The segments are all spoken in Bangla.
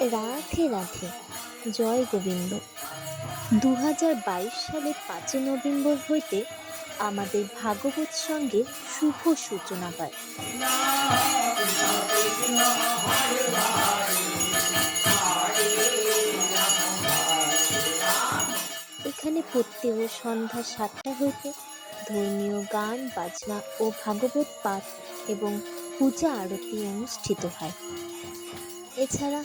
রাধে রাধে। জয় গোবিন্দ। দু সালের পাঁচই নভেম্বর হইতে আমাদের ভাগবত সঙ্গে শুভ সূচনা হয়। এখানে প্রত্যেক সন্ধ্যা সাতটা হইতে ধর্মীয় গান, বাজনা ও ভাগবত পাঠ এবং পূজা আরতি অনুষ্ঠিত হয়। এছাড়া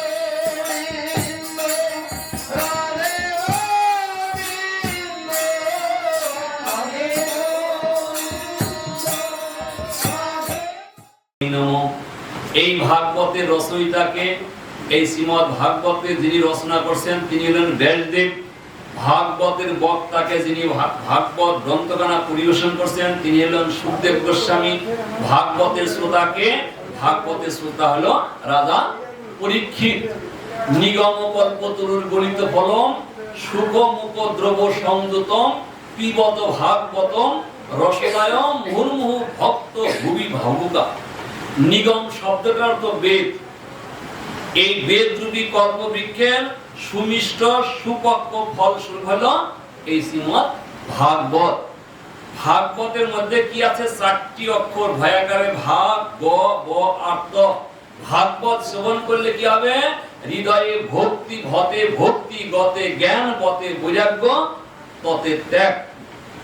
ভাগবতের রচয়িতাকে, এই শ্রীমদ ভাগবতে যিনি রচনা করছেন, তিনি হলেন ব্যাসদেব। ভাগবতের বক্তাকে যিনি ভাগবত গ্রন্থগানা পরিবেশন করছেন, তিনি হলেন সুখদেব গোস্বামী। ভাগবতের শ্রোতাকে, ভাগবতের শ্রোতা হলো রাজা পরীক্ষিত। নিগম কল্পতরুর গণিত ফলম সুখ মুখ দ্রব সংযতম, পিবত ভাগবতম, রসদায়ম মুহুর্মুহু ভক্ত ভুবি ভাবুকা নিগম শব্দটার অর্থ বেদ। এই বেদ রূপী কল্পবৃক্ষের সুমিষ্ট ফল স্বরূপ হলো এই শ্রীমদ ভাগবত। ভাগবতের মধ্যে কি আছে? চারটি অক্ষর, ভয়াকারে ভাগ, গ, ব আর্ত ভাগবত শ্রবণ করলে কি হবে? হৃদয়ে ভক্তি ভতে ভক্তি, গতে জ্ঞান পথে বৈরাগ্য, ততে ত্যাগ।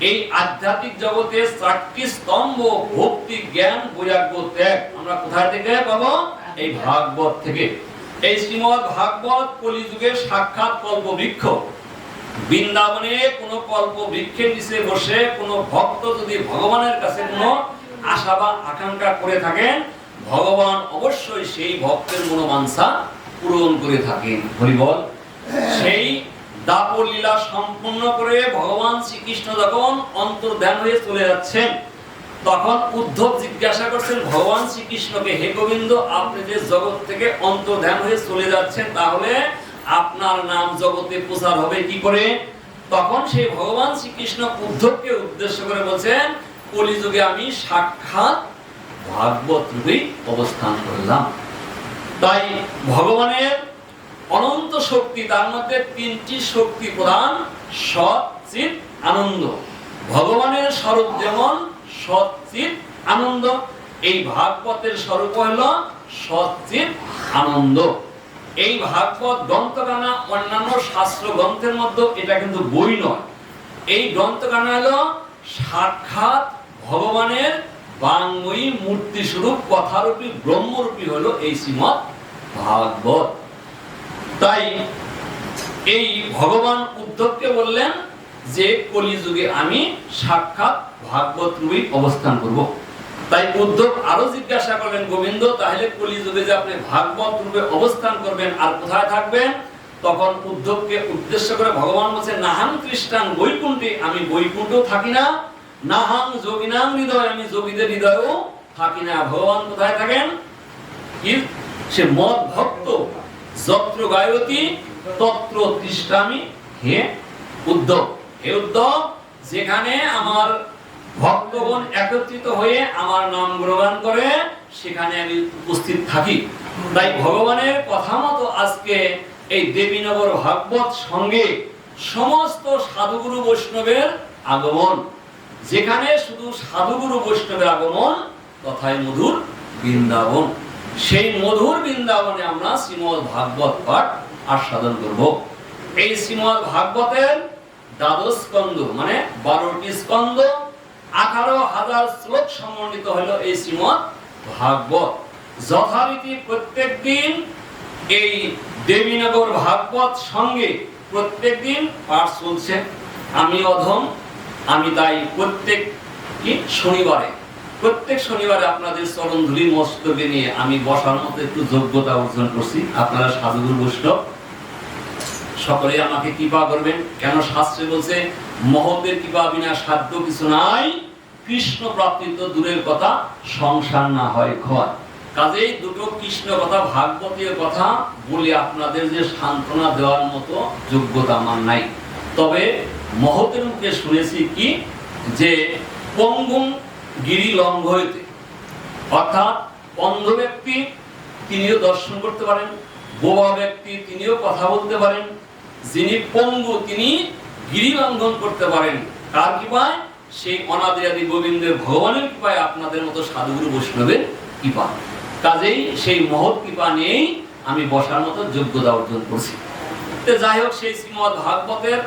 এই আধ্যাত্মিক জগতে চারটি স্তম্ভ, ভক্তি, জ্ঞান, বৈরাগ্য, ত্যাগ। আমরা কোথায় থেকে পাবো? এই ভাগবত থেকে। এই শ্রীমদ ভাগবত কলিযুগের সাক্ষাৎ কল্পবৃক্ষ। বৃন্দাবনে কোন কল্প বৃক্ষের নিচে বসে কোন ভক্ত যদি ভগবানের কাছে কোনো আশা বা আকাঙ্ক্ষা করে থাকেন, ভগবান অবশ্যই সেই ভক্তের মনোমাংসা পূরণ করে থাকেন। হরিবল সেই দাপর সম্পূর্ণ করে ভগবান শ্রীকৃষ্ণ যখন অন্তর্ধান হয়ে চলে যাচ্ছেন, তখন উদ্ধব জিজ্ঞাসা করছেন, ভগবান শ্রীকৃষ্ণকে হে গোবিন্দ, আপনি যে জগৎ থেকে অন্তর্ধান হয়ে চলে যাচ্ছেন, তাহলে আপনার নাম জগতে প্রচার হবে কি করে? তখন সেই ভগবান শ্রীকৃষ্ণ উদ্ধবকে উদ্দেশ্য করে বলছেন, কলিযুগে আমি সাক্ষাৎ ভাগবত রূপেই অবস্থান করলাম। তাই ভগবানের অনন্ত শক্তি, তার মধ্যে তিনটি শক্তি প্রধান, সৎ চিত আনন্দ। ভগবানের স্বরূপ যেমন সৎ চিত আনন্দ, এই ভাগবতের স্বরূপ হল সৎ চিত আনন্দ। এই ভাগবত গ্রন্থগানা অন্যান্য শাস্ত্র গ্রন্থের মধ্যে এটা কিন্তু বই নয়। এই গ্রন্থগানা হলো সাক্ষাৎ ভগবানের বাংময়ী মূর্তি স্বরূপ কথারূপী, ব্রহ্মরূপী হলো এই শ্রীমৎ ভাগবত। তাই এই ভগবান উদ্ধবকে বললেন যে কলিযুগে আমি সাক্ষাৎ ভাগবত রূপে অবস্থান করব। তাই উদ্ধব আরও জিজ্ঞাসা করলেন, গোবিন্দ, তাহলে কলিযুগে যে আপনি ভাগবত রূপে অবস্থান করবেন আর কোথায় থাকবেন? তখন উদ্ধবকে উদ্দেশ্য করে ভগবান বলছে, নাহাং খ্রিস্টান বৈকুণ্ঠে, আমি বৈকুণ্ঠেও থাকি না। নাহাং যোগিনাং হৃদয়, আমি যোগীদের হৃদয়েও থাকি না। ভগবান কোথায় থাকেন? সে মদ ভক্ত। যত্র গায়তী, তত্র তিষ্ঠামি হে উদ্ধব। হে উদ্ধব, যেখানে আমার ভক্তগণ একত্রিত হয়ে আমার নাম গ্রহণ করে, সেখানে আমি উপস্থিত থাকি। তাই ভগবানের কথা মতো আজকে এই দেবীনগর ভাগবত সঙ্গে সমস্ত সাধুগুরু বৈষ্ণবের আগমন। যেখানে শুধু সাধুগুরু বৈষ্ণবের আগমন, তথায় মধুর বৃন্দাবন। সেই মধুর বৃন্দাবনে আমরা শ্রীমদ ভাগবত পাঠ আস্বাদন করব। এই শ্রীমদ ভাগবতের দ্বাদশ স্কন্ধ মানে বারোটি স্কন্ধ, আঠারো হাজার শ্লোক সমন্বিত হলো এই শ্রীমদ ভাগবত। যথারীতি প্রত্যেক দিন এই দেবীনগর ভাগবত সঙ্গে প্রত্যেক দিন পাঠ চলছে। আমি অধম, আমি তাই প্রত্যেক শনিবারে প্রত্যেক শনিবারে আপনাদের চরণ ধুলি মস্তকে নিয়ে আমি বসার মতো একটু যোগ্যতা অর্জন করছি। আপনারা সাধুগুরু বৈষ্ণব সকলে আমাকে কৃপা করবেন। কেন শাস্ত্রে বলছে মহতের কৃপা বিনা সাধ্য কিছু নাই, কৃষ্ণ প্রাপ্তি তো দূরের কথা, সংসার না হয় ঘর। কাজেই দুটো কৃষ্ণ কথা, ভাগবতীয় কথা বলে আপনাদের যে সান্ত্বনা দেওয়ার মতো যোগ্যতা আমার নাই। তবে মহতের মুখে শুনেছি কি, যে পঙ্গুম গিরি লঙ্ঘ হইতে অর্থাৎ অন্ধ ব্যক্তি তিনিও দর্শন করতে পারেন, বোবা ব্যক্তি তিনিও কথা বলতে পারেন, যিনি পঙ্গু তিনি গিরি লঙ্ঘন করতে পারেন। কার কৃপায়? সেই অনাদি আদি গোবিন্দের ভগবানের কৃপায় আপনাদের মতো সাধুগুরু বৈষ্ণবের কৃপা। কাজেই সেই মহৎ কৃপা নিয়েই আমি বসার মতো যোগ্যতা অর্জন করছি। তো যাই হোক, সেই শ্রীমদ ভাগবতের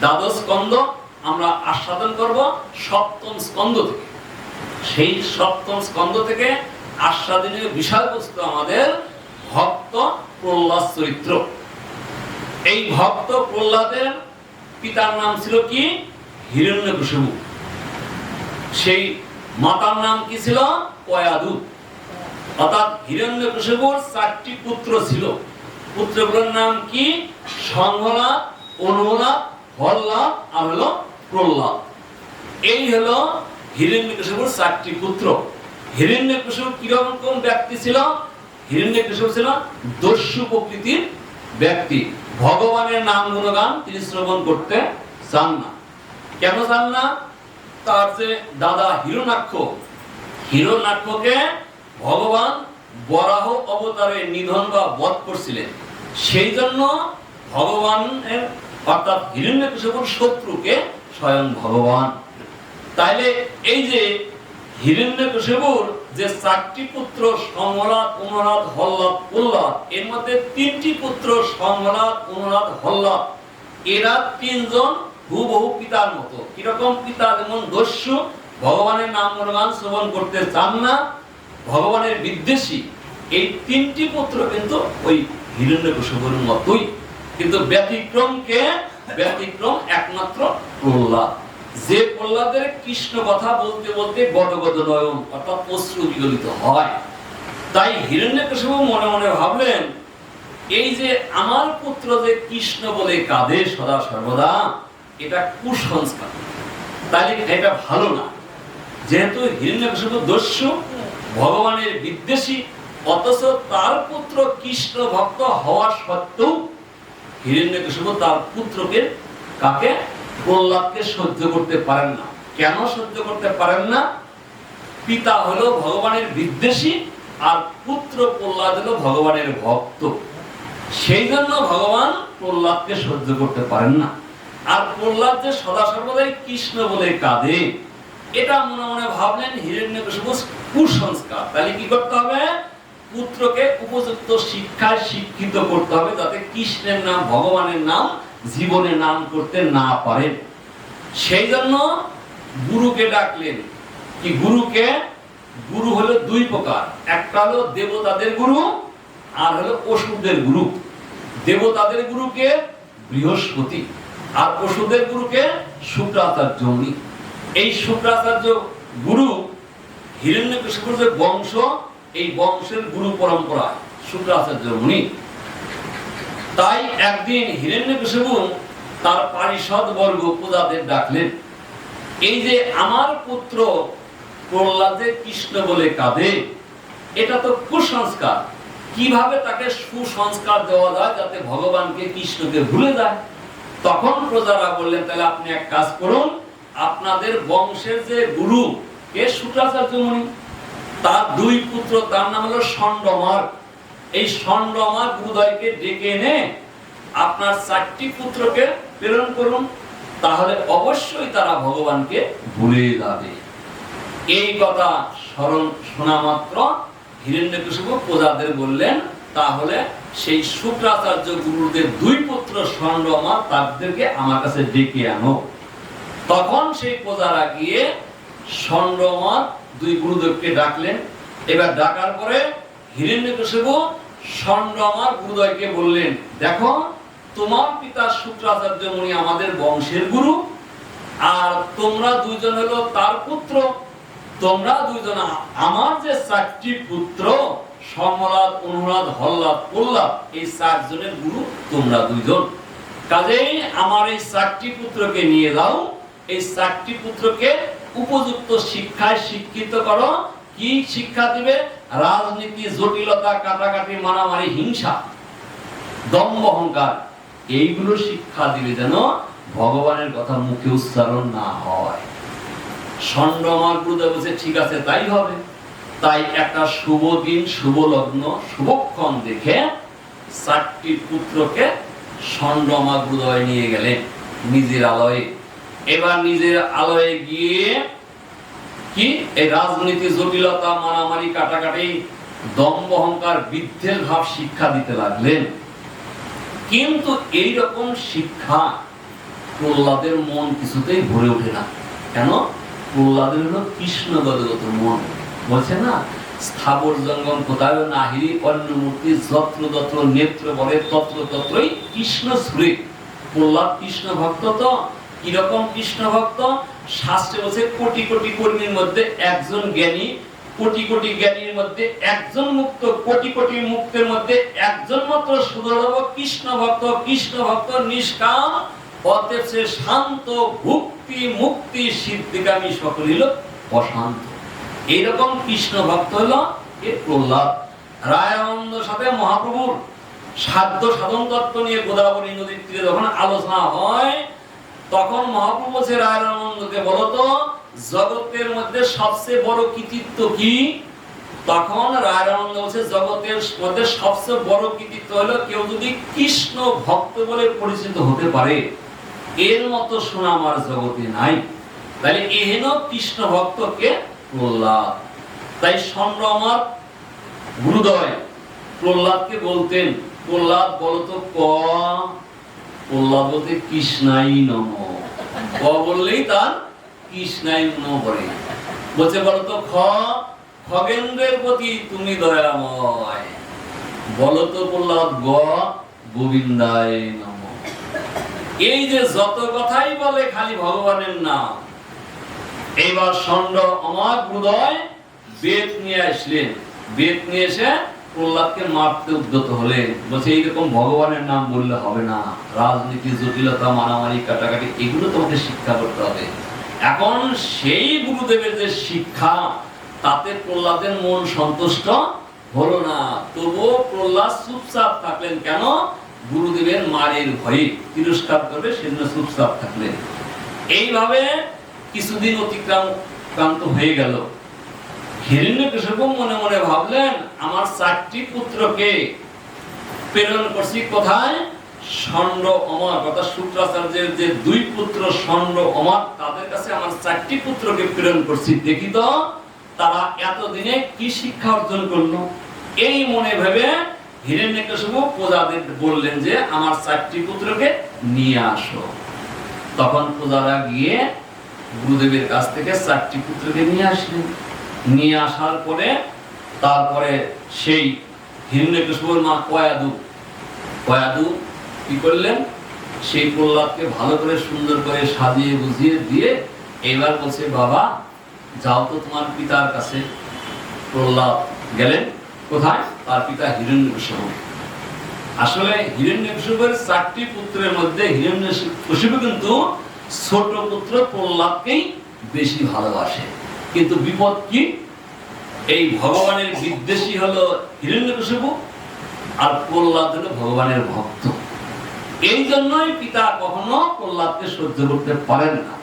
দ্বাদশ স্কন্ধ আমরা আস্বাদন করব সপ্তম স্কন্ধ থেকে। সেই সপ্তম স্কন্ধ থেকে আস্বাদনীয় বিষয়বস্তু আমাদের ভক্ত প্রহ্লাদ চরিত্র। এই ভক্ত প্রহ্লাদের পিতার নাম ছিল কি? হিরণ্যকশিপু সেই মাতার নাম কি ছিল? কয়াদু। অর্থাৎ হিরণ্যকশিপুর চারটি পুত্র ছিল। পুত্রগুলোর নাম কি? সংহলাদ অনুলাদ হল্লাদ আর হলো প্রহ্লাদ। এই হলো হিরণ্যকশিপুর চারটি পুত্র। হিরণ্যকশিপু কীরকম ব্যক্তি ছিল? হিরণ্যকশিপু ছিল দস্যু প্রকৃতির ব্যক্তি। ভগবানের নাম গুণগান তিনি শ্রবণ করতে চান না। কেন চান না? তার যে দাদা হিরণাক্ষ, হিরণাক্ষকে ভগবান বরাহ অবতারে নিধন বা বধ করছিলেন। সেই জন্য ভগবানের অর্থাৎ হিরণ্যকশিপুর শত্রুকে স্বয়ং ভগবান তাইলে এই যে যে চারটি পুত্র অনুরাধ হল্লাদ, উল্লাদ, এর মধ্যে তিনটি পুত্র অনুরাধ হল্লাদ, এরা তিনজন হুবহু পিতার মতো। কীরকম পিতা? যেমন দস্যু, ভগবানের নাম গুণগান শ্রবণ করতে চান না, ভগবানের বিদ্বেষী। এই তিনটি পুত্র কিন্তু ওই হিরণ্যকশিপুর মতোই। কিন্তু ব্যতিক্রমকে ব্যতিক্রম একমাত্র প্রহ্লাদ যে প্রহ্লাদের কৃষ্ণ কথা বলতে বলতে গদগদ নয়ন অর্থাৎ অশ্রু বিগলিত হয়। তাই হিরণ্যকশিপু মনে মনে ভাবলেন, এই যে আমার পুত্র যে কৃষ্ণ বলে কাঁদে সদা সর্বদা, এটা কুসংস্কার। তাহলে এটা ভালো না? যেহেতু হিরণ্যকশিপু দস্যু, ভগবানের বিদ্বেষী, অথচ তার পুত্র কৃষ্ণ ভক্ত হওয়া সত্ত্বেও হিরণ্যকশিপু তার পুত্রকে কাকে? প্রহ্লাদকে সহ্য করতে পারেন না। কেন সহ্য করতে পারেন না? পিতা হলো ভগবানের বিদ্বেষী আর পুত্র প্রহ্লাদ হলো ভগবানের ভক্ত। সেই জন্য ভগবান প্রহ্লাদকে সহ্য করতে পারেন না। আর প্রহ্লাদ যে সদা সর্বদাই কৃষ্ণ বলে কাঁদে, এটা মনে মনে ভাবলেন হিরণ্যকশিপু কুসংস্কার। তাহলে কি করতে হবে? পুত্রকে উপযুক্ত শিক্ষায় শিক্ষিত করতে হবে, যাতে কৃষ্ণের নাম, ভগবানের নাম জীবনে নাম করতে না পারেন। সেই জন্য গুরুকে ডাকলেন। কি গুরুকে? গুরু হলো দুই প্রকার। একটা হলো দেবতাদের গুরু, আর হলো অসুরদের গুরু। দেবতাদের গুরুকে বৃহস্পতি, আর অসুরদের গুরুকে শুক্রাচার্য উনি এই শুক্রাচার্য গুরু হিরণ্যকশিপুর যে বংশ, এই বংশের গুরু পরম্পরা শুক্রাচার্য মুনি তাই একদিন হিরণ্যকশিপু তার পারিষদ বর্গ পূজাদের ডাকলেন, এই যে আমার পুত্র প্রহ্লাদে কৃষ্ণ বলে কাঁদে, এটা তো কুসংস্কার। কীভাবে তাকে সুসংস্কার দেওয়া যায় যাতে ভগবানকে কৃষ্ণকে ভুলে যায়? তখন প্রজারা বললেন, তাহলে আপনি এক কাজ করুন, আপনাদের বংশের যে গুরু, কে শুক্রাচার্য মুনি তার দুই পুত্র, তার নাম হলো ষণ্ডমার এই ষণ্ডমার গুরুদয়কে ডেকে এনে আপনার চারটি পুত্রকে প্রেরণ করুন, তাহলে অবশ্যই তারা ভগবানকে ভুলে যাবে। এই কথা স্মরণ শোনা মাত্র। হিরণ্যকশিপু প্রজাদের বললেন, তাহলে সেই শুক্রাচার্য গুরুদের দুই পুত্র ষণ্ডমা তাদেরকে আমার কাছে ডেকে আনো। তখন সেই প্রজারা গিয়ে ষণ্ডমার দুই গুরুদেবকে ডাকলেন। এবার ডাকার পরে হিরণ্যকশিপু ষণ্ডমার গুরুদয়কে বললেন, দেখো, তোমার পিতা শুক্রাচার্য মুনি আমাদের বংশের গুরু, আর তোমরা হলো তার পুত্র। তোমরা আমার যে চারটি পুত্র সমরাত অনুরাধ, হল্লাদ, প্রহ্লাদ, এই চারজনের গুরু তোমরা দুইজন। কাজেই আমার এই চারটি পুত্রকে নিয়ে যাও। এই চারটি পুত্রকে উপযুক্ত শিক্ষায় শিক্ষিত করো। কি শিক্ষা দিবে? রাজনীতি, জটিলতা, কাটাকাটি, মারামারি, হিংসা, দম্ভ অহংকার, এইগুলো শিক্ষা দিবে যেন ভগবানের কথা মুখে উচ্চারণ না হয়। ষণ্ড আমার গুরুদেব বলছে ঠিক আছে, তাই হবে। তাই একটা শুভ দিন, শুভ লগ্ন, শুভক্ষণ দেখে চারটি পুত্রকে ষণ্ড আমার গুরুদয় নিয়ে গেলেন নিজের আলয়ে। এবার নিজের আলয়ে গিয়ে কি? এই রাজনীতি, জটিলতা, মারামারি, কাটাকাটি, দম্ভ অহংকার বিদ্বেষ ভাব শিক্ষা দিতে লাগলেন। কিন্তু এই রকম শিক্ষা প্রহ্লাদের মন কিছুতেই ভরে ওঠে না। কেন? প্রহ্লাদের হলো কৃষ্ণ গদগত মন। বলছে না, স্থাবর জঙ্গম কোথায়? নাহিরি অন্য মূর্তি যত্র তত্র নেত্র বলে তত্র তত্রই কৃষ্ণ সুরে প্রহ্লাদ কৃষ্ণ ভক্ত তো কীরকম কৃষ্ণ ভক্ত শাস্ত্রে বলছে কোটি কোটি কর্মীর মধ্যে একজন জ্ঞানী, কোটি কোটি জ্ঞানীর মধ্যে একজন মুক্ত, কোটি কোটি মুক্তের মধ্যে একজন মাত্র সুদর্ভ কৃষ্ণ ভক্ত কৃষ্ণ ভক্ত নিষ্কাম, অতএব সে শান্ত, ভুক্তি, মুক্তি, সিদ্ধিকামী সকল অশান্ত। এইরকম কৃষ্ণ ভক্ত হলো এ প্রহ্লাদ। রায়ানন্দ সাথে মহাপ্রভুর সাধ্য সাধন তত্ত্ব নিয়ে গোদাবরী নদীর তীরে যখন আলোচনা হয় তখন মহাপ্রভু বলছে রায়ানন্দকে বলতো জগতের মধ্যে সবচেয়ে বড় কৃতিত্ব কি? তখন রায়ানন্দ বলছে, জগতের মধ্যে সবচেয়ে বড় কৃতিত্ব হলো কেউ যদি কৃষ্ণ ভক্ত বলে পরিচিত হতে পারে, এর মতো সুনাম আর জগতে নাই। তাহলে এহেন কৃষ্ণ ভক্তকে প্রহ্লাদ। তাই সম্ভ্রমার গুরুদয় প্রহ্লাদকে বলতেন, প্রহ্লাদ বলতো ক? প্রহ্লাদ কৃষ্ণাই নম। ক বললেই তার কৃষ্ণাই নম পড়ে বলছে বলতো, খ, খগেন্দ্রের প্রতি তুমি দয়াময়। বলতো প্রহ্লাদ, গ, গোবিন্দায় নম। এই যে যত কথাই বলে খালি ভগবানের নাম, এইবার ষণ্ড আমার হৃদয় বেদ নিয়ে আসলেন। বেদ নিয়ে এসে প্রহ্লাদকে মারতে উদ্যত হলেন বলছে, এইরকম ভগবানের নাম বললে হবে না। রাজনীতি, জটিলতা, মারামারি, কাটাকাটি, এগুলো তোমাকে শিক্ষা করতে হবে। এখন সেই গুরুদেবের যে শিক্ষা, তাতে প্রহ্লাদের মন সন্তুষ্ট হলো না। তবুও প্রহ্লাদ চুপচাপ থাকলেন কেন? গুরুদেবের মারের ভয়ে তিরস্কার করবে, সেজন্য চুপচাপ থাকলেন। এইভাবে কিছুদিন অতিক্রান্ত হয়ে গেল। হিরণ্যকশিপু মনে মনে ভাবলেন আমার চারটি পুত্রকে প্রেরণ করছি কোথায়? ষণ্ড অমর, অর্থাৎ শুক্রাচার্যের যে দুই পুত্র ষণ্ড অমর, তাদের কাছে আমার চারটি পুত্রকে প্রেরণ করছি। দেখি তো, তারা এতদিনে কি শিক্ষা অর্জন করল? এই মনে ভেবে হিরণ্যকশিপু প্রজাদের বললেন যে, আমার চারটি পুত্রকে নিয়ে আসো। তখন প্রজারা গিয়ে গুরুদেবের কাছ থেকে চারটি পুত্রকে নিয়ে আসলেন। নিয়ে আসার পরে তারপরে সেই হিরণ্যকশিপুর মা কয়াদু। কয়াদু কি করলেন? সেই প্রহ্লাদকে ভালো করে সুন্দর করে সাজিয়ে বুঝিয়ে দিয়ে এবার বলছে, বাবা, যাও তো তোমার পিতার কাছে। প্রহ্লাদ গেলেন। কোথায়? তার পিতা হিরণ্যকশিপু আসলে হিরণ্যকশিপুর চারটি পুত্রের মধ্যে হিরণ্যকশিপু কিন্তু ছোট পুত্র প্রহ্লাদকেই বেশি ভালোবাসে। কিন্তু বিপদ কি? এই ভগবানের বিদ্বেষী হলো হিরণ্যকশিপু আর প্রহ্লাদ হলো ভগবানের ভক্ত। এই জন্যই পিতা কখনো প্রহ্লাদকে সহ্য করতে পারেন না।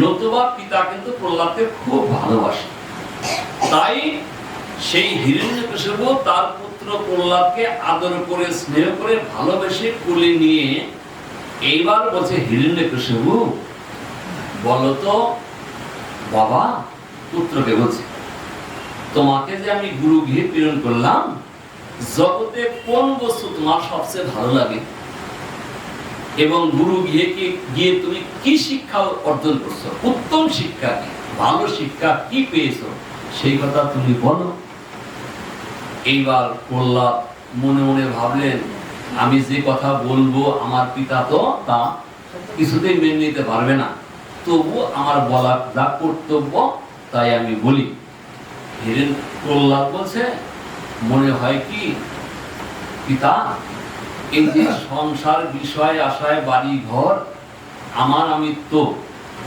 নতুবা পিতা কিন্তু প্রহ্লাদকে খুব ভালোবাসে। তাই সেই হিরণ্যকশিপু তার পুত্র প্রহ্লাদকে আদর করে, স্নেহ করে, ভালোবেসে কোলে নিয়ে এইবার বলছে, হিরণ্যকশিপু বলতো বাবা, পুত্রকে বলছে তোমাকে যে আমি গুরু গৃহে প্রেরণ করলাম, জগতে কোন বস্তু তোমার সবচেয়ে ভালো লাগে? এবং গুরু গিয়ে কি গিয়ে তুমি কি শিক্ষা অর্জন করছ? উত্তম শিক্ষা কি? ভালো শিক্ষা কি পেয়েছ? সেই কথা তুমি বলো। এইবার প্রহ্লাদ মনে মনে ভাবলেন, আমি যে কথা বলব আমার পিতা তো তা কিছুতেই মেনে নিতে পারবে না। তবু আমার বলা যা কর্তব্য তাই আমি বলি। হিরেন প্রহ্লাদ বলছে, মনে হয় কি, পিতা, এই যে সংসার বিষয় আশায় বাড়ি ঘর, আমার আমিত্ব,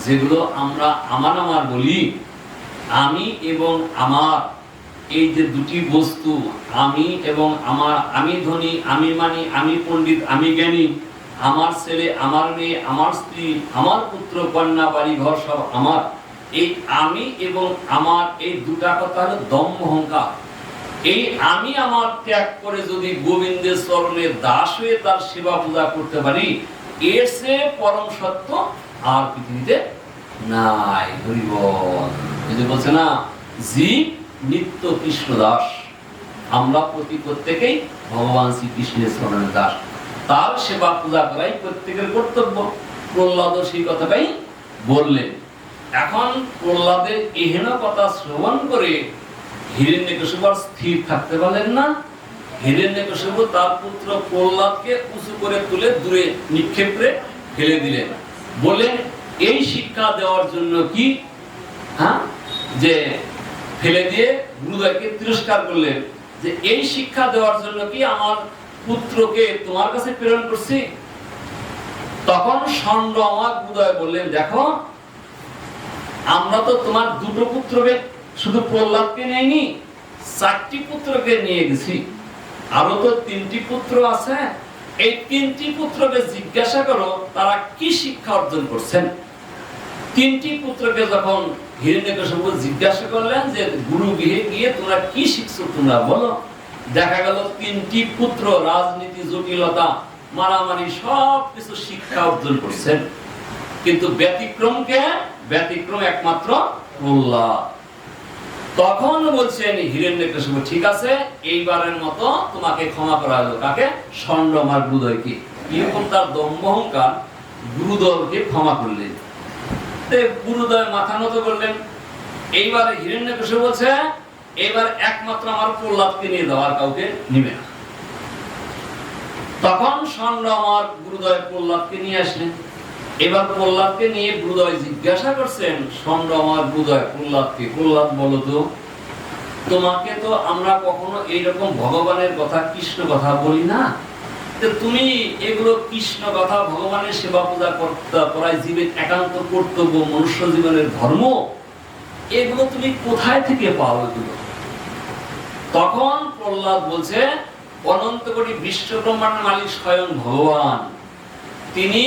যেগুলো আমরা আমার আমার বলি, আমি এবং আমার, এই যে দুটি বস্তু, আমি এবং আমার, আমি ধনী, আমি মানি, আমি পণ্ডিত, আমি জ্ঞানী, আমার ছেলে, আমার মেয়ে, আমার স্ত্রী, আমার পুত্র, কন্যা বাড়ি ঘর সব আমার। এই আমি এবং আমার এই দুটা কথা হলো দম্ভ অহংকার। এই আমি আমার ত্যাগ করে যদি গোবিন্দের চরণে দাস হয়ে তার সেবা পূজা করতে পারি, এর সে পরম সত্য আর পৃথিবীতে নাই। হরিবল। এই যে বলছে না, জীব নিত্য কৃষ্ণ দাস। আমরা প্রতি প্রত্যেকেই ভগবান শ্রীকৃষ্ণের চরণের দাস। তার সেবা পূজা করাই প্রত্যেকের কর্তব্য। প্রহ্লাদ সেই কথাটাই বললেন। এখন প্রহ্লাদের এহেন কথা শ্রবণ করে হিরণ্যকশিপু স্থির থাকতে পারলেন না। তার পুত্র প্রহ্লাদকে উঁচু করে তুলে দূরে নিক্ষেপ ফেলে দিলেন। এই শিক্ষা দেওয়ার জন্য কি? হ্যাঁ? যে ফেলে দিয়ে গুরুদয়কে তিরস্কার করলেন। যে, এই শিক্ষা দেওয়ার জন্য কি আমার পুত্রকে তোমার কাছে প্রেরণ করছি? তখন ষণ্ড আমার গুরুদয় বললেন, দেখো আমরা তো তোমার দুটো পুত্রকে শুধু প্রহ্লাদকে নেয়নি চারটি পুত্রকে নিয়ে গেছি। আরও তো তিনটি পুত্র আছে। এই তিনটি পুত্রকে জিজ্ঞাসা করো, তারা কি শিক্ষা অর্জন করছেন? তিনটি পুত্রকে যখন হিরণ্যকশিপু জিজ্ঞাসা করলেন যে, গুরু গৃহে গিয়ে তোমরা কি শিখছো তোমরা বলো? দেখা গেল তিনটি পুত্র, রাজনীতি, জটিলতা, মারামারি সব কিছু শিক্ষা অর্জন করছেন। কিন্তু ব্যতিক্রমকে ব্যতিক্রম একমাত্র প্রহ্লাদ তখন বলছেন হিরণ্যকশিপু ঠিক আছে, এইবারের মতো তোমাকে ক্ষমা করা হলো। কাকে? ষণ্ড আমার গুরুদয়কে এরকম তার দম্ভ অহংকার গুরুদয়কে ক্ষমা করলেন। গুরুদয় মাথা নত করলেন। এইবার হিরণ্যকশিপু বলছে, এবার একমাত্র আমার প্রহ্লাদকে নিয়ে দেওয়ার কাউকে নিবে না। তখন ষণ্ড আমার গুরুদয় প্রহ্লাদকে নিয়ে আসলেন। এবার প্রহ্লাদকে নিয়ে গুরুদয় জিজ্ঞাসা করছেন আমার গুরুদয় প্রহ্লাদকে প্রহ্লাদ বলো তো তোমাকে তো আমরা কখনো এইরকম ভগবানের কথা, কৃষ্ণ কথা বলি না? তুমি এগুলো কৃষ্ণ কথা, ভগবানের সেবা পূজা করাই জীবের একান্ত কর্তব্য, মনুষ্য জীবনের ধর্ম, এগুলো তুমি কোথায় থেকে পাও এগুলো? তখন প্রহ্লাদ বলছে, অনন্ত কোটি বিশ্ব ব্রহ্মাণ্ডের মালিক স্বয়ং ভগবান। তিনি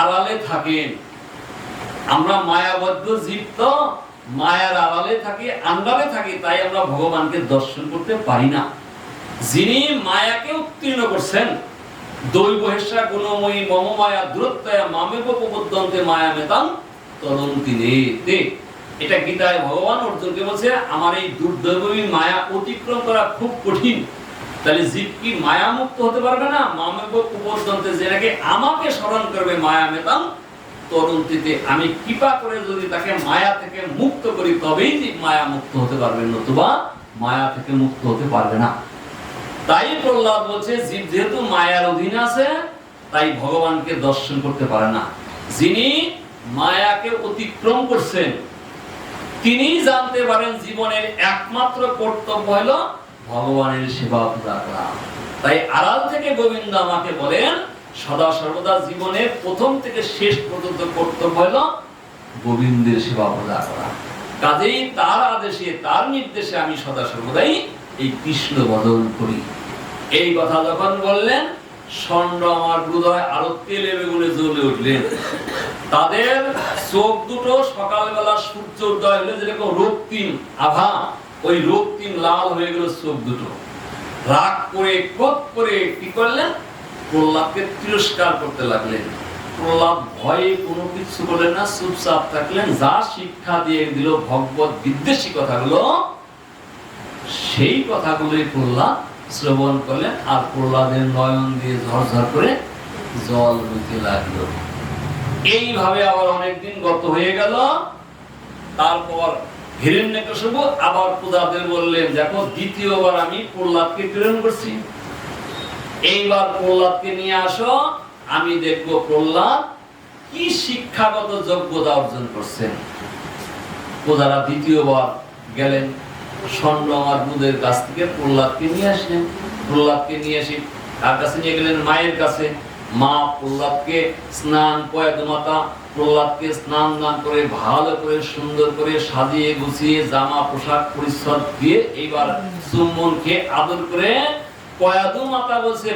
আড়ালে থাকেন। আমরা মায়াবদ্ধ জীব তো মায়ার আড়ালে থাকি আন্ডারে থাকি, তাই আমরা ভগবানকে দর্শন করতে পারি না। যিনি মায়াকে উত্তীর্ণ করছেন, দৈব হেসা, গুণময়ী মম মায়া দূরত্বয়া মামেব মায়া মেতাম তরন্তি তে এটা গীতায় ভগবান অর্জুনকে বলছে, আমার এই দুর্দৈবী মায়া অতিক্রম করা খুব কঠিন। তাহলে জীব কি মায়া মুক্ত হতে পারবে না? মামেব উপদ্যন্তে যে নাকি আমাকে স্মরণ করবে মায়া মেতাম আমি কৃপা করে যদি তাকে মায়া থেকে মুক্ত করি, তবেই জীব মায়া মুক্ত হতে পারবে, নতুবা মায়া থেকে মুক্ত হতে পারবে না। তাই প্রহ্লাদ বলছে জীব যেহেতু মায়ার অধীনে আছে, তাই ভগবানকে দর্শন করতে পারে না। যিনি মায়াকে অতিক্রম করছেন তিনি জানতে পারেন জীবনের একমাত্র কর্তব্য হলো ভগবানের সেবা পূজা করা। তাই আড়াল থেকে গোবিন্দ আমাকে বলেন, সদা সর্বদা জীবনের প্রথম থেকে শেষ পর্যন্ত কর্তব্য হলো গোবিন্দের সেবা পূজা করা। কাজেই তার আদেশে, তার নির্দেশে আমি সদা সর্বদাই এই কৃষ্ণ বদল করি। এই কথা যখন বললেন ষণ্ড আমার হৃদয় আরও তেলে বেগুনে জ্বলে উঠলেন। তাদের চোখ দুটো সকালবেলা সূর্য উদয় হলে যেরকম রক্তিম আভা ওই রক্তিম লাল হয়ে গেল চোখ দুটো। রাগ করে, ক্রোধ করে কি করলেন? প্রহ্লাদকে তিরস্কার করতে লাগলেন। প্রহ্লাদ ভয়ে কোনো কিছু করলেন না, চুপচাপ থাকলেন। যা শিক্ষা দিয়ে দিল ভগবত বিদ্বেষী কথাগুলো, সেই কথাগুলোই প্রহ্লাদ শ্রবণ করলেন আর প্রহ্লাদের নয়ন দিয়ে ঝরঝর করে জল বইতে লাগল। এইভাবে আবার অনেকদিন গত হয়ে গেল। তারপর হিরণ্যকশিপু আবার বললেন, দেখো, দ্বিতীয়বার আমি প্রহ্লাদকে প্রেরণ করছি। এইবার প্রহ্লাদকে নিয়ে আসো, আমি দেখব প্রহ্লাদ কি শিক্ষাগত যোগ্যতা অর্জন করছেন প্রজারা দ্বিতীয়বার গেলেন ষণ্ড আমার বুধের কাছ থেকে প্রহ্লাদকে নিয়ে আসলেন। প্রহ্লাদকে নিয়ে এসে তার কাছে নিয়ে গেলেন মায়ের কাছে। মা প্রহ্লাদকে স্নান পয়াদমাতা প্রহ্লাদকে স্নান দান করে, ভালো করে, সুন্দর করে সাজিয়ে গুছিয়ে জামা, পোশাক পরিচ্ছদ দিয়ে এইবার খেয়ে আদর করে মাতা বলছে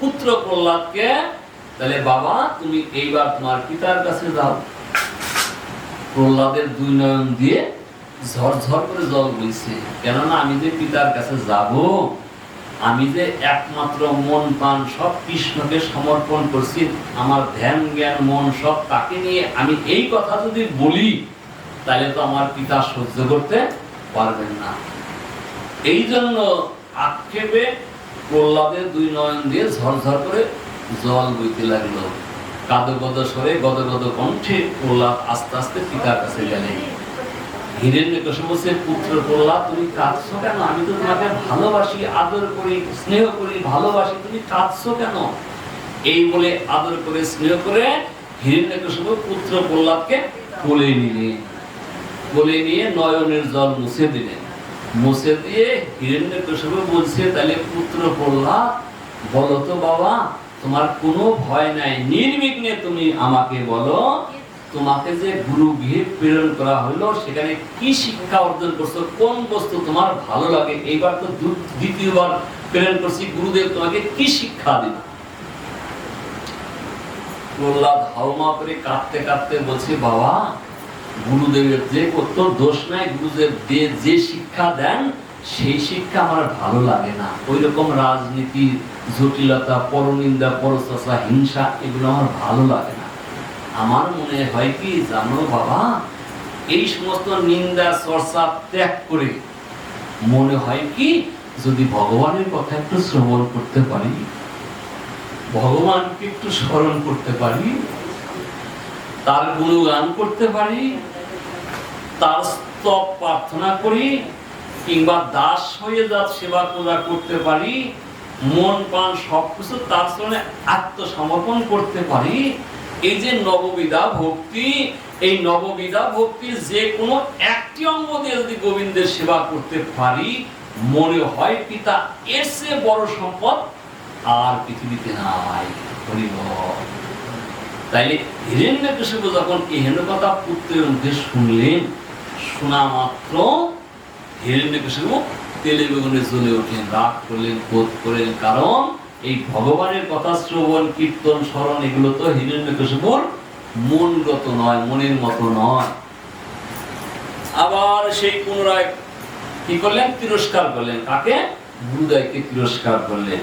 পুত্র প্রহ্লাদকে, তাহলে বাবা তুমি এইবার তোমার পিতার কাছে যাও। প্রহ্লাদের দুই নয়ন দিয়ে ঝরঝর করে জল বইছে। কেননা আমি যে পিতার কাছে যাব আমি যে একমাত্র মন প্রাণ সব কৃষ্ণকে সমর্পণ করছি, আমার ধ্যান, জ্ঞান, মন সব তাকে নিয়ে আমি এই কথা যদি বলি, তাহলে তো আমার পিতা সহ্য করতে পারবেন না। এই জন্য আক্ষেপে প্রহ্লাদের দুই নয়ন দিয়ে ঝরঝর করে জল বইতে লাগল। কাদো গদ সরে গদ গদ কণ্ঠে প্রহ্লাদ আস্তে আস্তে পিতার কাছে গেলেন। পুত্র প্রহ্লাদকে কোলে কোলে নিয়ে নয়নের জল মুছে দিলেন। মুছে দিয়ে হিরণ্যকশিপু বলছে, তাহলে পুত্র প্রহ্লাদ, বলো তো বাবা, তোমার কোনো ভয় নাই। নির্বিঘ্নে তুমি আমাকে বলো তোমাকে যে গুরু গৃহে প্রেরণ করা হলো, সেখানে কি শিক্ষা অর্জন করছ, কোন বস্তু তোমার ভালো লাগে, এইবার তো দ্বিতীয়বার প্রেরণ করছি, গুরুদেব তোমাকে কি শিক্ষা দিল? প্রহ্লাদ হাওমা করে কাঁদতে কাঁদতে বলছে, বাবা, গুরুদেবের যে কত দোষ নাই, গুরুদেব যে যে শিক্ষা দেন, সেই শিক্ষা আমার ভালো লাগে না। ওই রকম রাজনীতি, জটিলতা, পরনিন্দা, পরচর্চা, হিংসা, এগুলো আমার ভালো লাগে না। আমার মনে হয় কি জানো বাবা? এই সমস্ত নিন্দা, চর্চা, ত্যাগ করে মনে হয় কি যদি ভগবানের কথা একটু শ্রবণ করতে পারি, ভগবানকে একটু স্মরণ করতে পারি, তার গুণগান করতে পারি, তার স্তব প্রার্থনা করি, কিংবা দাস হয়ে যা সেবা পূজা করতে পারি, মন প্রাণ সবকিছু তার সামনে আত্মসমর্পণ করতে পারি এই যে নববিধা ভক্তি, এই নববিধা ভক্তি যে কোনো একটি অঙ্গ দিয়ে যদি গোবিন্দের সেবা করতে পারি, মনে হয় পিতা এর চেয়ে বড় সম্পদ আর পৃথিবীতে নাই। তাইলে হিরণ্যকশিপু যখন এহেন কথা পুত্রের মুখে শুনলেন, শোনা মাত্র হিরণ্যকশিপু তেলে বেগুনে জ্বলে ওঠেন, রাগ করলেন বোধ করলেন কারণ এই ভগবানের কথা, শ্রবণ, কীর্তন, স্মরণ, এগুলো তো হিরণ্যকশিপুর মনগত নয়, মনের মতো নয়। আবার সেই পুনরায় কি করলেন? তিরস্কার করলেন। কাকে? গুরুদয়কে তিরস্কার করলেন।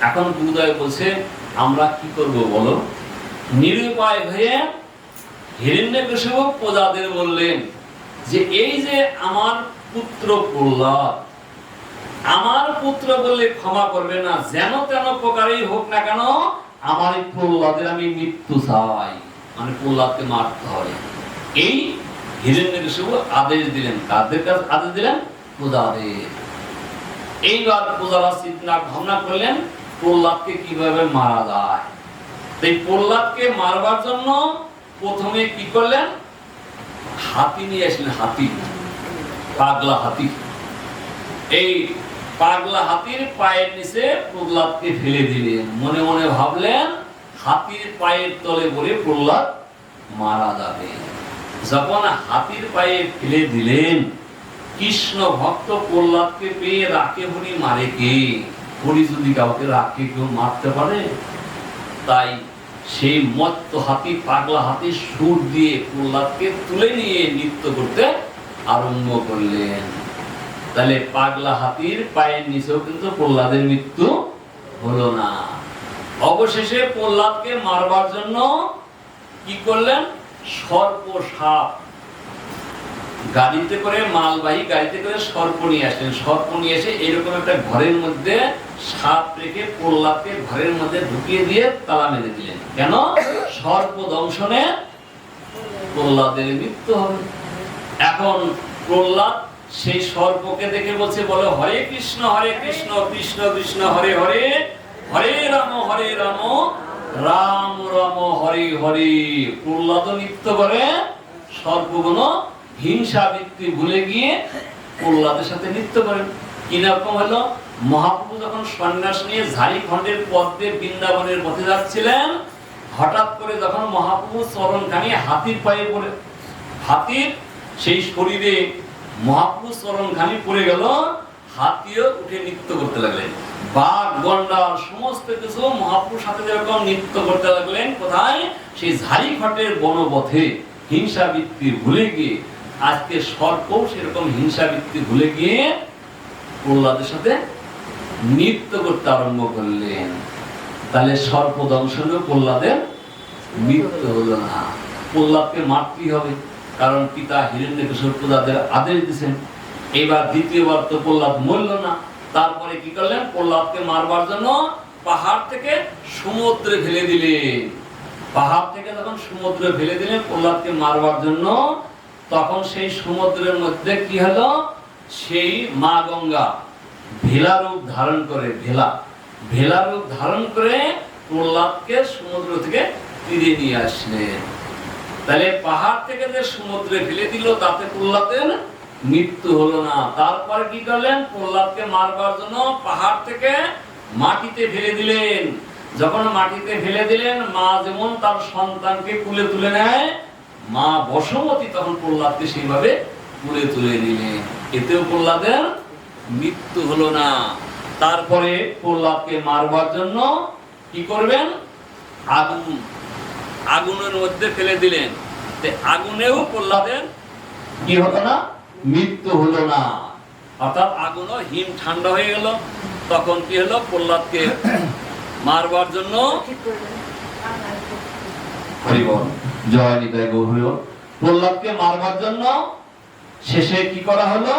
এখন গুরুদয় বলছে, আমরা কি করব বলো? নিরুপায় হয়ে হিরণ্যকশিপু প্রজাদের বললেন যে, এই যে আমার পুত্র প্রহ্লাদ আমার পুত্র বললে ক্ষমা করবে না, যেন তেন প্রকারেই হোক না কেন আমার প্রহ্লাদের আমি মৃত্যু চাই। মানে প্রহ্লাদকে মারতে হবে। এই হিরণ্যকশিপু আদেশ দিলেন। কাদের কাছে আদেশ দিলেন? প্রজাদের। এইবার প্রজারা চিন্তা ভাবনা করলেন, প্রহ্লাদকে কীভাবে মারা যায়? এই প্রহ্লাদকে মারবার জন্য প্রথমে কি করলেন? হাতি নিয়ে আসলেন, হাতি। পাগলা হাতি। এই পাগলা হাতির পায়ের নিচে প্রহ্লাদকে ফেলে দিলেন। মনে মনে ভাবলেন, হাতির পায়ের তলে পড়ে প্রহ্লাদ মারা যাবে। যখন হাতির পায়ে ফেলে দিলেন, কৃষ্ণ ভক্ত প্রহ্লাদকে পেয়ে রাকে হরি মারে কে? হরি যদি কাউকে রাকে কেউ মারতে পারে? তাই সেই মত্ত হাতি, পাগলা হাতি সুর দিয়ে প্রহ্লাদকে তুলে নিয়ে নৃত্য করতে আরম্ভ করলেন। তাহলে পাগলা হাতির পায়ের নিচেও কিন্তু প্রহ্লাদের মৃত্যু হলো না। অবশেষে প্রহ্লাদকে মারবার জন্য কি করলেন? সর্প সাপ গাড়িতে করে, মালবাহী গাড়িতে করে সর্প নিয়ে আসলেন। সর্প নিয়ে এসে এরকম একটা ঘরের মধ্যে সাপ রেখে প্রহ্লাদকে ঘরের মধ্যে ঢুকিয়ে দিয়ে তালা মেরে দিলেন। কেন? সর্প দংশনে প্রহ্লাদের মৃত্যু হবে। এখন প্রহ্লাদ সেই সর্পকে দেখে বলছে, বলো, হরে কৃষ্ণ হরে কৃষ্ণ কৃষ্ণ কৃষ্ণ, হরে হরে হরে রাম হরে রাম রাম রাম, হরে হরে। প্রহ্লাদ নৃত্য করে সর্পগুলো হিংসা বৃত্তি ভুলে গিয়ে প্রহ্লাদের সাথে নৃত্য করেন কি রকম হলো? মহাপ্রভু যখন সন্ন্যাস নিয়ে ঝাড়িখণ্ডের পদ্মে বৃন্দাবনের পথে যাচ্ছিলেন, হঠাৎ করে যখন মহাপ্রভু চরণ চরণখানি হাতির পায়ে পড়ে হাতির সেই শরীরে মহাপ্রভু চরণখানি পড়ে গেল, হাতিও উঠে নৃত্য করতে লাগলেন। বাঘ গন্ডার সমস্ত কিছু মহাপ্রভুর সাথে যেরকম নৃত্য করতে লাগলেন, কোথায়? সেই ঝাড়িঘটের বনপথে। হিংসা বৃত্তি ভুলে গিয়ে, আজকে সর্প সেরকম হিংসা বৃত্তি ভুলে গিয়ে প্রহ্লাদের সাথে নৃত্য করতে আরম্ভ করলেন। তাহলে সর্প দংশনেও প্রহ্লাদের মৃত্যু হলো না। প্রহ্লাদকে মারতেই হবে। কারণ পিতা হিরণ্যকেশর প্রহ্লাদের আদেশ দিয়েছেন। এবার দ্বিতীয়বার তো প্রহ্লাদ মরল না। তারপরে কি করলেন? প্রহ্লাদকে মারবার জন্য পাহাড় থেকে সমুদ্রে ফেলে দিলেন। পাহাড় থেকে যখন সমুদ্রে ফেলে দিলেন, প্রহ্লাদকে মারবার জন্য, তখন সেই সমুদ্রের মধ্যে কি হলো? সেই মা গঙ্গা ভেলা রূপ ধারণ করে, ভেলা ভেলা রূপ ধারণ করে প্রহ্লাদকে সমুদ্র থেকে তীরে নিয়ে আসলেন। তাহলে পাহাড় থেকে যে সমুদ্রে ফেলে দিল, তাতে প্রহ্লাদের মৃত্যু হলো না। তারপরে কি করলেন? প্রহ্লাদকে মারবার জন্য পাহাড় থেকে মাটিতে ফেলে দিলেন। যখন মাটিতে ফেলে দিলেন, মা যেমন তার সন্তানকে কুলে তুলে নেয়, মা বসমতী তখন প্রহ্লাদকে সেইভাবে কুলে তুলে নিলেন। এতেও প্রহ্লাদের মৃত্যু হলো না। তারপরে প্রহ্লাদকে মারবার জন্য কি করবেন? আগুন আগুনের মধ্যে ফেলে দিলেন। আগুনেও প্রহ্লাদের কি হলো না? মৃত্যু হলো না। অর্থাৎ আগুনও হিম ঠান্ডা হয়ে গেল। তখন কি হলো? প্রহ্লাদকে মারবার জন্য হরিবল জয় নিতাই গৌর। প্রহ্লাদকে মারবার জন্য শেষে কি করা হলো?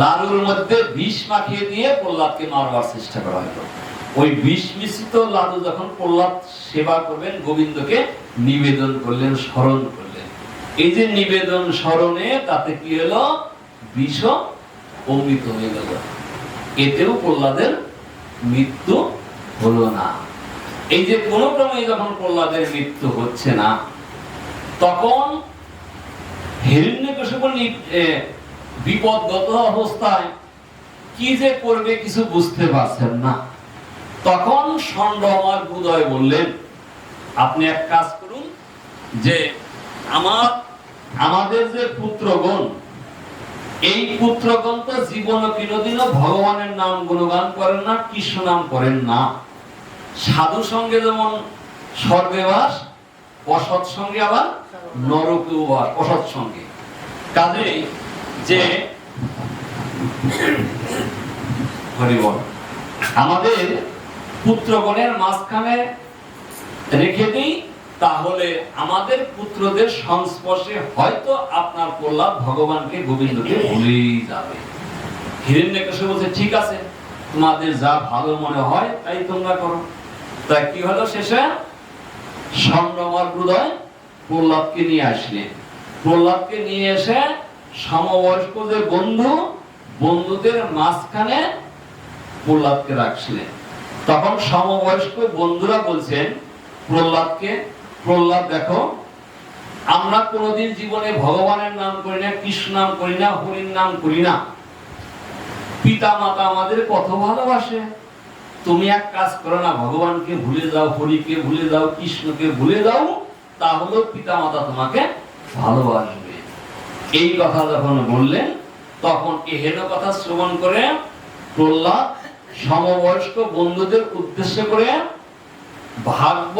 লালুর মধ্যে বিষ মাখিয়ে দিয়ে প্রহ্লাদকে মারবার চেষ্টা করা হলো। ওই বিষ মিশ্রিত লালু যখন প্রহ্লাদ সেবা করবেন, গোবিন্দকে নিবেদন করলেন, স্মরণ করলেন। এই যে নিবেদন স্মরণে তাতে কি হলো? বিষ অমৃত হয়ে গেল। এতেও প্রহ্লাদের মৃত্যু হলো না। এই যে কোন ক্রমে যখন প্রহ্লাদের মৃত্যু হচ্ছে না, তখন হিরণ্যকশিপু বিপদগত অবস্থায় কি যে করবে কিছু বুঝতে পারছেন না। তখন ষণ্ড আমার উদয় বললেন, আপনি এক কাজ করুন যে আমার, আমাদের যে পুত্রগণ, এই পুত্রগণ তো জীবন বিনোদিনও ভগবানের নাম গুণগান করেন না, কৃষ্ণ নাম করেন না। সাধু সঙ্গে যেমন স্বর্গবাস অসৎ সঙ্গে আবার নরকেও বাস, অসৎ সঙ্গে। কাজেই যে হরিবল আমাদের পুত্রগণের মাঝখানে রেখে দিই, তাহলে আমাদের পুত্রদের সংস্পর্শে হয়তো আপনার প্রহ্লাদ ভগবানকে গোবিন্দকে ভুলেই যাবে। হিরণ্যকশিপু বলছে, ঠিক আছে, তোমাদের যা ভালো মনে হয় তাই তোমরা করো। তাই কি হলো শেষে? স্বর্ণমর হৃদয় প্রহ্লাদকে নিয়ে আসলেন প্রহ্লাদকে নিয়ে এসে সমবয়স্ক যে বন্ধু, বন্ধুদের মাঝখানে প্রহ্লাদকে রাখছিলেন। তখন সমবয়স্ক বন্ধুরা বলছেন, প্রহ্লাদকে, প্রহ্লাদ দেখো, আমরা কোনোদিন জীবনে ভগবানের নাম করি না, কৃষ্ণ নাম করি না, হরির নাম করি না। পিতা মাতা আমাদের কত ভালোবাসে। তুমি এক কাজ করো না, ভগবানকে ভুলে যাও, হরিকে ভুলে যাও, কৃষ্ণকে ভুলে যাও তাহলে পিতা মাতা তোমাকে ভালোবাসবে। এই কথা যখন বললেন, তখন এহেন কথা শ্রবণ করে প্রহ্লাদ সমবয়স্ক বন্ধুদের উদ্দেশ্য করে ভাগবত